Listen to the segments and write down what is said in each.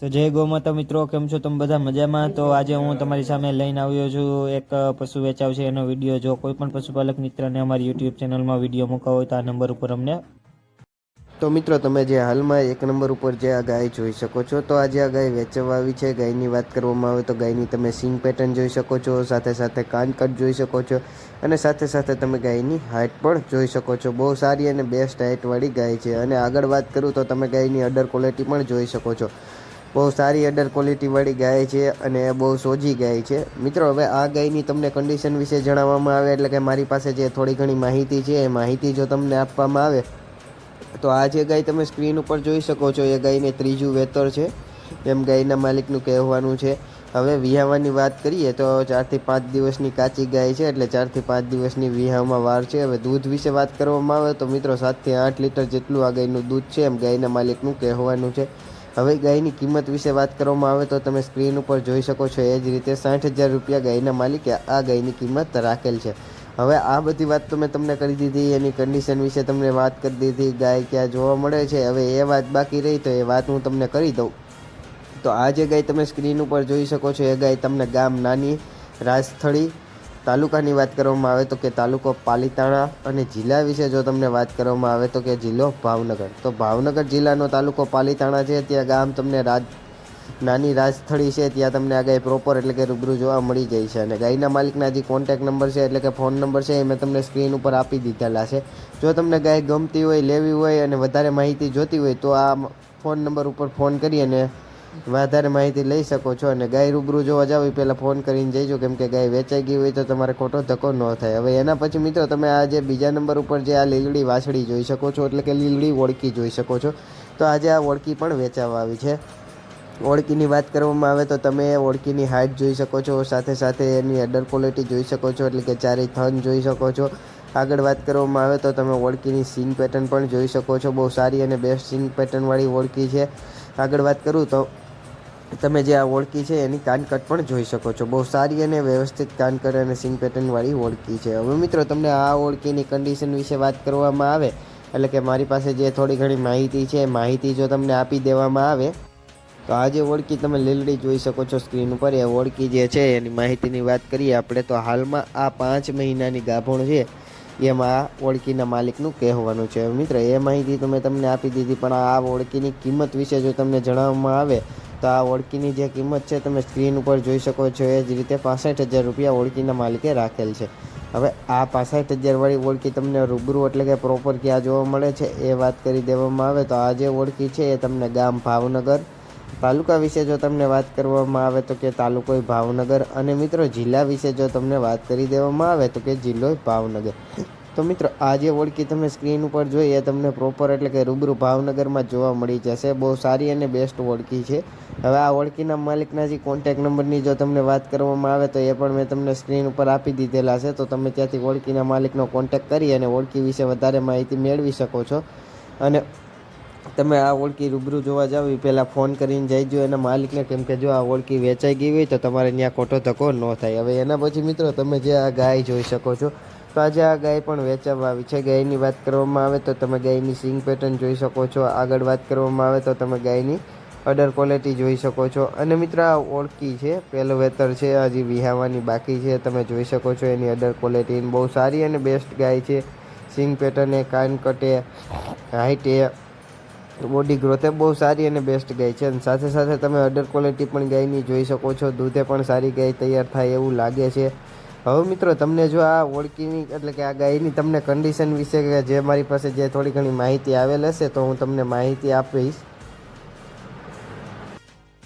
તો જય ગૌમાતા મિત્રો, કેમ છો તમે બધા મજામાં? તો આજે હું તમારી સામે લઈને આવ્યો છું એક પશુ વેચાવ છે એનો વીડિયો. જો કોઈ પણ પશુપાલક મિત્રને અમારી યુટ્યુબ ચેનલમાં વીડિયો મૂકવા હોય તો આ નંબર ઉપર અમને તો મિત્રો, તમે જે હાલમાં એક નંબર ઉપર જે આ ગાય જોઈ શકો છો, તો આજે આ ગાય વેચવા આવી છે. ગાયની વાત કરવામાં આવે તો ગાયની તમે સિંગ પેટર્ન જોઈ શકો છો, સાથે સાથે કાન કટ જોઈ શકો છો, અને સાથે સાથે તમે ગાયની હાઇટ પણ જોઈ શકો છો. બહુ સારી અને બેસ્ટ હાઇટવાળી ગાય છે. અને આગળ વાત કરું તો તમે ગાયની અડર ક્વોલિટી પણ જોઈ શકો છો. બહુ સારી અડર ક્વોલિટીવાળી ગાય છે અને બહુ સોજી ગાય છે. મિત્રો, હવે આ ગાયની તમને કન્ડિશન વિશે જણાવવામાં આવે એટલે કે મારી પાસે જે થોડી ઘણી માહિતી છે, એ માહિતી જો તમને આપવામાં આવે, તો આ જે ગાય તમે સ્ક્રીન ઉપર જોઈ શકો છો, એ ગાયને ત્રીજું વેતર છે. એમ ગાયના માલિકનું કહેવાનું છે. હવે વિહાવાની વાત કરીએ તો ચારથી પાંચ દિવસની કાચી ગાય છે, એટલે ચારથી પાંચ દિવસની વિહામાં વાર છે. હવે દૂધ વિશે વાત કરવામાં આવે તો મિત્રો, સાતથી આઠ લીટર જેટલું આ ગાયનું દૂધ છે, એમ ગાયના માલિકનું કહેવાનું છે. હવે ગાયની કિંમત વિશે વાત કરવામાં આવે તો તમે સ્ક્રીન ઉપર જોઈ શકો છો એ જ રીતે સાઠ હજાર રૂપિયા ગાયના માલિકે આ ગાયની કિંમત રાખેલ છે. હવે આ બધી વાત તો મેં તમને કરી દીધી, એની કન્ડિશન વિશે તમને વાત કરી દીધી, ગાય ક્યાં જોવા મળે છે, હવે એ વાત બાકી રહી તો એ વાત હું તમને કરી દઉં. તો આ જે ગાય તમે સ્ક્રીન ઉપર જોઈ શકો છો, એ ગાય તમને ગામ, નાની, રાજસ્થળી તાલુકાની વાત કરવામાં આવે તો કે તાલુકો પાલીતાણા અને જિલ્લા વિશે જો તમને વાત કરવામાં આવે તો કે જિલ્લો ભાવનગર. તો ભાવનગર જિલ્લાનો તાલુકો પાલીતાણા છે, ત્યાં ગામ તમને રાજ, નાની રાજસ્થળી છે, ત્યાં તમને આ પ્રોપર એટલે કે રૂબરૂ જોવા મળી જાય છે. અને ગાયના માલિકના જે કોન્ટેક નંબર છે એટલે કે ફોન નંબર છે એ મેં તમને સ્ક્રીન ઉપર આપી દીધેલા છે. જો તમને ગાય ગમતી હોય, લેવી હોય અને વધારે માહિતી જોતી હોય તો આ ફોન નંબર ઉપર ફોન કરી અને વધારે માહિતી લઈ શકો છો અને ગાય રૂબરૂ જોવા જાવ એ પહેલાં ફોન કરીને જઈજો, કેમ કે ગાય વેચાઈ ગઈ હોય તો તમારે ખોટો ધક્કો ન થાય. હવે એના પછી મિત્રો તમે આ જે બીજા નંબર ઉપર જે આ લીલડી વાછડી જોઈ શકો છો, એટલે કે લીલડી ઓળકી જોઈ શકો છો. તો આજે આ ઓળકી પણ વેચાવા આવી છે. ઓળકીની વાત કરવામાં આવે તો તમે ઓળકીની હાઇટ જોઈ શકો છો, સાથે સાથે એની અડર ક્વોલિટી જોઈ શકો છો, એટલે કે ચારે થન જોઈ શકો છો. આગળ વાત કરવામાં આવે તો તમે ઓળકીની સિંગ પેટર્ન પણ જોઈ શકો છો, બહુ સારી અને બેસ્ટ સિંગ પેટર્નવાળી ઓળકી છે. આગળ વાત કરું તો તમે જે આ ઓળકી છે એની કાનકટ પણ જોઈ શકો છો. બહુ સારી અને વ્યવસ્થિત કાનકટ અને સિંગ પેટર્નવાળી ઓળકી છે. હવે મિત્રો, તમને આ ઓળકીની કન્ડિશન વિશે વાત કરવામાં આવે, એટલે કે મારી પાસે જે થોડી ઘણી માહિતી છે માહિતી જો તમને આપી દેવામાં આવે, તો આ જે ઓળકી તમે લીલડી જોઈ શકો છો સ્ક્રીન ઉપર. એ ઓળકી જે છે, એની માહિતીની વાત કરીએ આપણે, તો હાલમાં આ પાંચ મહિનાની ગાભણ છે, એમાં આ ઓળકીના માલિકનું કહેવાનું છે. મિત્ર, એ માહિતી તો મેં તમને આપી દીધી, પણ આ ઓળકીની કિંમત વિશે જો તમને જણાવવામાં આવે તો આ ઓળકીની જે કિંમત છે તમે સ્ક્રીન ઉપર જોઈ શકો છો, એ જ રીતે પાસઠ હજાર રૂપિયા ઓળકીના માલિકે રાખેલ છે. હવે આ પાસઠ હજારવાળી ઓળકી તમને રૂબરૂ એટલે કે પ્રોપર ક્યાં જોવા મળે છે, એ વાત કરી દેવામાં આવે તો આ જે ઓળકી છે એ તમને ગામ ભાવનગર, તાલુકા વિશે જો તમને વાત કરવામાં આવે તો કે તાલુકો ભાવનગર અને મિત્રો જિલ્લા વિશે જો તમને વાત કરી દેવામાં આવે તો કે જિલ્લો ભાવનગર. તો મિત્રો, આ જે ઓળખી તમે સ્ક્રીન ઉપર જોઈએ, તમને પ્રોપર એટલે કે રૂબરૂ ભાવનગરમાં જોવા મળી જશે. બહુ સારી અને બેસ્ટ ઓળખી છે. હવે આ ઓળખીના માલિકના જે કોન્ટેક નંબરની જો તમને વાત કરવામાં આવે, તો એ પણ મેં તમને સ્ક્રીન ઉપર આપી દીધેલા છે. તો તમે ત્યાંથી ઓળખીના માલિકનો કોન્ટેક કરી અને ઓળખી વિશે વધારે માહિતી મેળવી શકો છો. અને તમે આ ઓળખી રૂબરૂ જોવા જાવ એ પહેલાં ફોન કરીને જઈજો એના માલિકને, કેમ કે જો આ ઓળખી વેચાઈ ગઈ હોય, તો તમારે ત્યાં ખોટો ધક્કો ન થાય. હવે એના પછી મિત્રો, તમે જે આ ગાય જોઈ શકો છો તો આજે આ ગાય પણ વેચાવા આવી છે. ગાયની વાત કરવામાં આવે તો તમે ગાયની સિંગ પેટર્ન જોઈ શકો છો. આગળ વાત કરવામાં આવે તો તમે ગાયની અડર ક્વોલિટી જોઈ શકો છો. અને મિત્ર, આ ઓળખી છે. પહેલો વેતર છે. હજી વિહાવાની બાકી છે. તમે જોઈ શકો છો એની અડર ક્વોલિટી બહુ સારી અને બેસ્ટ ગાય છે. સિંગ પેટર્ન એ કાન કટે હાઇટ એ બોડી ગ્રોથ એ બહુ સારી અને બેસ્ટ ગાય છે. અને સાથે સાથે તમે અડર ક્વોલિટી પણ ગાયની જોઈ શકો છો. દૂધે પણ સારી ગાય તૈયાર થાય એવું લાગે છે. હવે મિત્રો, તમને જો આ ઓળખીની, એટલે કે આ ગાયની તમને કન્ડિશન વિશે કે જે મારી પાસે જે થોડી ઘણી માહિતી આવેલ હશે, તો હું તમને માહિતી આપીશ.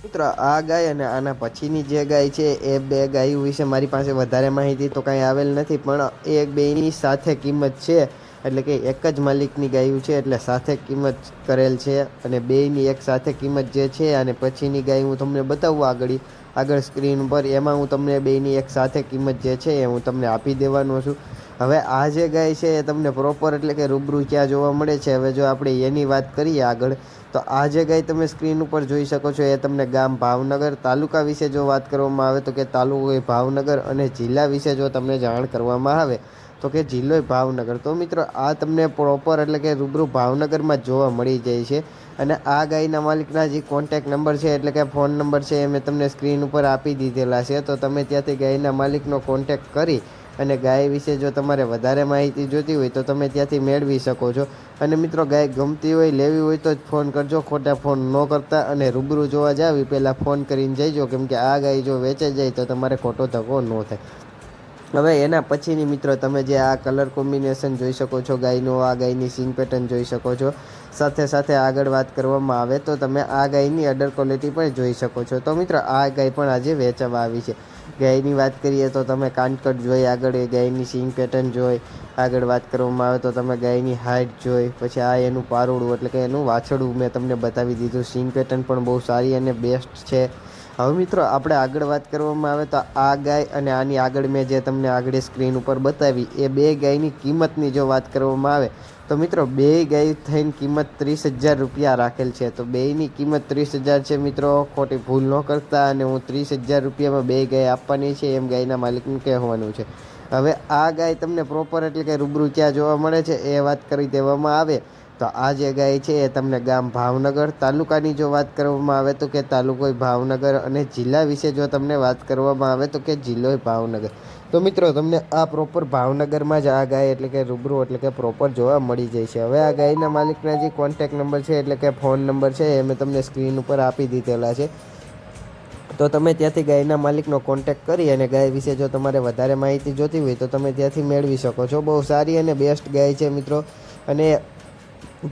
મિત્રો, આ ગાય અને આના પછીની જે ગાય છે, એ બે ગાયો વિશે મારી પાસે વધારે માહિતી તો કાંઈ આવેલ નથી, પણ એ બેની સાથે કિંમત છે એટલે કે એક જ માલિકની ગાયું છે એટલે સાથે કિંમત કરેલ છે અને બેયની એક સાથે કિંમત જે છે અને પછીની ગાય હું તમને બતાવું આગળ આગળ સ્ક્રીન ઉપર. એમાં હું તમને બેયની એક સાથે કિંમત જે છે એ હું તમને આપી દેવાનો છું. હવે આ જે ગાય છે એ તમને પ્રોપર એટલે કે રૂબરૂ ક્યાં જોવા મળે છે. હવે જો આપણે એની વાત કરીએ આગળ, તો આ જે ગાય તમે સ્ક્રીન ઉપર જોઈ શકો છો એ તમને ગામ ભાવનગર તાલુકા વિશે જો વાત કરવામાં આવે તો કે તાલુકો ભાવનગર અને જિલ્લા વિશે જો તમને જાણ કરવામાં આવે. તો કે જિલ્લો ભાવનગર. તો મિત્રો, આ તમને પ્રોપર એટલે કે રૂબરૂ ભાવનગરમાં જોવા મળી જાય છે. અને આ ગાયના માલિકના જે કોન્ટેક નંબર છે, એટલે કે ફોન નંબર છે, એ મેં તમને સ્ક્રીન ઉપર આપી દીધેલા છે. તો તમે ત્યાંથી ગાયના માલિકનો કોન્ટેક કરી અને ગાય વિશે જો તમારે વધારે માહિતી જોતી હોય તો તમે ત્યાંથી મેળવી શકો છો. અને મિત્રો, ગાય ગમતી હોય, લેવી હોય તો જ ફોન કરજો. ખોટા ફોન ન કરતા અને રૂબરૂ જોવા જાવી, પહેલાં ફોન કરીને જઈજો. કેમ કે આ ગાય જો વેચાઈ જાય તો તમારે ખોટો ધક્કો ન થાય. હવે એના પછીની મિત્રો તમે જે આ કલર કોમ્બિનેશન જોઈ શકો છો, ગાયનું, આ ગાયની સિંગ પેટર્ન જોઈ શકો છો. સાથે સાથે આગળ વાત કરવામાં આવે તો તમે આ ગાયની અડર ક્વોલિટી પણ જોઈ શકો છો. તો મિત્રો, આ ગાય પણ આજે વેચવા આવી છે. ગાયની વાત કરીએ તો તમે કાનકટ જોઈ, આગળ એ ગાયની સિંગ પેટર્ન જોઈ, આગળ વાત કરવામાં આવે તો તમે ગાયની હાઇટ જોઈ, પછી આ એનું પારોડું એટલે કે એનું વાછડું મેં તમને બતાવી દીધું. સિંગ પેટર્ન પણ બહુ સારી અને બેસ્ટ છે. હવે મિત્રો, આપણે આગળ વાત કરવામાં આવે તો આ ગાય અને આની આગળ મેં જે તમને આગળ સ્ક્રીન ઉપર બતાવી, એ બે ગાયની કિંમતની જો વાત કરવામાં આવે, તો મિત્રો, બે ગાય થઈને કિંમત ત્રીસ હજાર રૂપિયા રાખેલ છે. તો બેયની કિંમત ત્રીસ હજાર છે મિત્રો, ખોટી ભૂલ ન કરતા અને હું ત્રીસ હજાર રૂપિયામાં બે ગાય આપવાની છે, એમ ગાયના માલિકનું કહેવાનું છે. હવે આ ગાય તમને પ્રોપર એટલે કે રૂબરૂ ક્યાં જોવા મળે છે, એ વાત કરી દેવામાં આવે. તો આ જે ગાય છે એ તમને ગામ ભાવનગર તાલુકાની જો વાત કરવામાં આવે તો કે તાલુકો ભાવનગર અને જિલ્લા વિશે જો તમને વાત કરવામાં આવે તો કે જિલ્લો ભાવનગર. તો મિત્રો, તમને આ પ્રોપર ભાવનગરમાં જ આ ગાય એટલે કે રૂબરૂ એટલે કે પ્રોપર જોવા મળી જાય છે. હવે આ ગાયના માલિકના જે કોન્ટેક નંબર છે એટલે કે ફોન નંબર છે એ મેં તમને સ્ક્રીન ઉપર આપી દીધેલા છે. તો તમે ત્યાંથી ગાયના માલિકનો કોન્ટેક કરી અને ગાય વિશે જો તમારે વધારે માહિતી જોતી હોય તો તમે ત્યાંથી મેળવી શકો છો. બહુ સારી અને બેસ્ટ ગાય છે મિત્રો. અને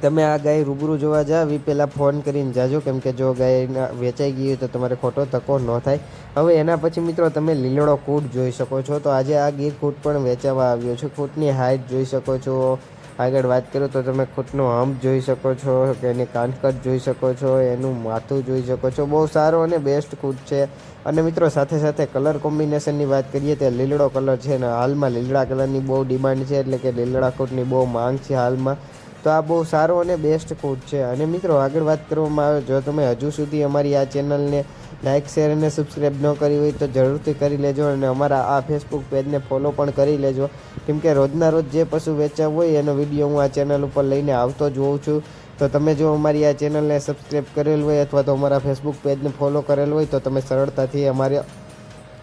તમે આ ગાય રૂબરૂ જોવા જાવ એ પહેલાં ફોન કરીને જાજો, કેમ કે જો ગાય વેચાઈ ગઈ હોય તો તમારે ખોટો તકો ન થાય. હવે એના પછી મિત્રો તમે લીલડો કૂટ જોઈ શકો છો. તો આજે આ ગીર કૂટ પણ વેચાવા આવ્યો છે. કૂટની હાઇટ જોઈ શકો છો. આગળ વાત કરું તો તમે ખૂટનો હંપ જોઈ શકો છો, કે એની કાનકટ જોઈ શકો છો, એનું માથું જોઈ શકો છો. બહુ સારો અને બેસ્ટ કૂટ છે. અને મિત્રો સાથે સાથે કલર કોમ્બિનેશનની વાત કરીએ તો લીલડો કલર છે ને હાલમાં લીલડા કલરની બહુ ડિમાન્ડ છે, એટલે કે લીલડા કૂટની બહુ માંગ છે હાલમાં. તો આ બહુ સારો અને બેસ્ટ કૂટ છે. અને મિત્રો, આગળ વાત કરવામાં આવે, જો તમે હજુ સુધી અમારી આ ચેનલને લાઇક શેર અને સબસ્ક્રાઈબ ન કરી હોય તો જરૂરથી કરી લેજો અને અમારા આ ફેસબુક પેજને ફોલો પણ કરી લેજો. કેમ કે રોજના રોજ જે પશુ વેચાવ હોય એનો વીડિયો હું આ ચેનલ ઉપર લઈને આવતો જ હોઉં છું. તો તમે જો અમારી આ ચેનલને સબસ્ક્રાઈબ કરેલ હોય અથવા તો અમારા ફેસબુક પેજને ફોલો કરેલ હોય તો તમે સરળતાથી અમારે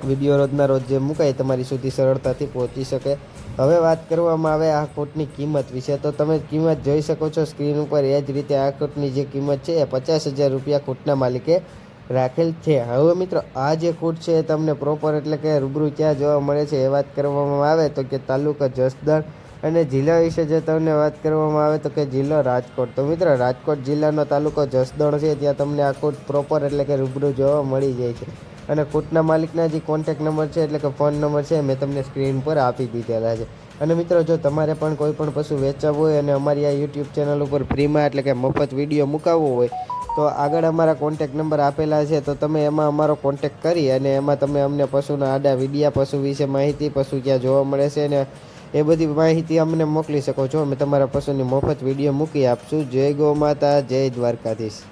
વીડિયો રોજના રોજ જે મુકાય તમારી સુધી સરળતાથી પહોંચી શકે. હવે વાત કરવામાં આવે આ કોટની કિંમત વિશે, તો તમે કિંમત જોઈ શકો છો સ્ક્રીન ઉપર. એ જ રીતે આ કોટની જે કિંમત છે એ પચાસ હજાર રૂપિયા કોટના માલિકે રાખેલ છે. હવે મિત્રો, આ જે કોટ છે એ તમને પ્રોપર એટલે કે રૂબરૂ ક્યાં જોવા મળે છે એ વાત કરવામાં આવે, તો કે તાલુકા જસદણ અને જિલ્લા વિશે જે તમને વાત કરવામાં આવે, તો કે જિલ્લો રાજકોટ. તો મિત્રો, રાજકોટ જિલ્લાનો તાલુકો જસદણ છે, ત્યાં તમને આ કોટ પ્રોપર એટલે કે રૂબરૂ જોવા મળી જાય છે. અને કૂટના માલિકના જે કોન્ટેક નંબર છે, એટલે કે ફોન નંબર છે મેં તમને સ્ક્રીન પર આપી દીધેલા છે. અને મિત્રો, જો તમારે પણ કોઈ પણ પશુ વેચાવવું હોય અને અમારી આ યુટ્યુબ ચેનલ ઉપર ફ્રીમાં એટલે કે મફત વીડિયો મુકાવવો હોય, તો આગળ અમારા કોન્ટેક નંબર આપેલા છે, તો તમે એમાં અમારો કોન્ટેક કરી અને એમાં તમે અમને પશુના આડા, વિડીયા, પશુ વિશે માહિતી, પશુ ક્યાં જોવા મળે છે ને એ બધી માહિતી અમને મોકલી શકો છો. અમે તમારા પશુની મફત વીડિયો મૂકી આપશું. જય ગો માતા, જય દ્વારકાધીશ.